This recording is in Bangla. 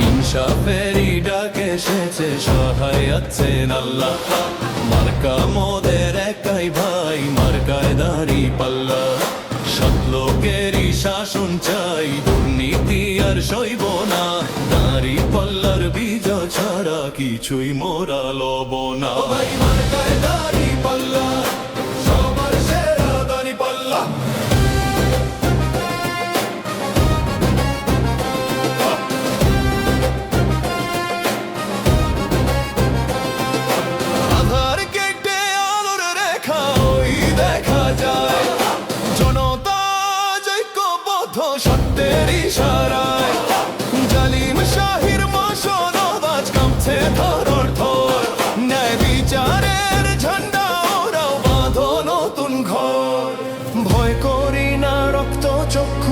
ইনসাফেরই ডাক এসেছে সহায় আছেন আল্লাহ। মার্কা মোদের একাই ভাই, মার্কায় দাঁড়ি পাল্লা। সৎলোকেরই শাসন চাই, দুর্নীতি আর সইব না। দাঁড়ি পাল্লার বীজ ছাড়া কিছুই মোরা লব না। মার্কায় দাঁড়ি পাল্লা। জৈক্যবদ্ধ সত্যের ইশারায়। জালিম শাহির মশনবাজ কামছে ধরর ধর। ন্যায় বিচারের ঝান্ডা ওরাও বাঁধো নতুন ঘর। ভয় করি না রক্ত চক্ষু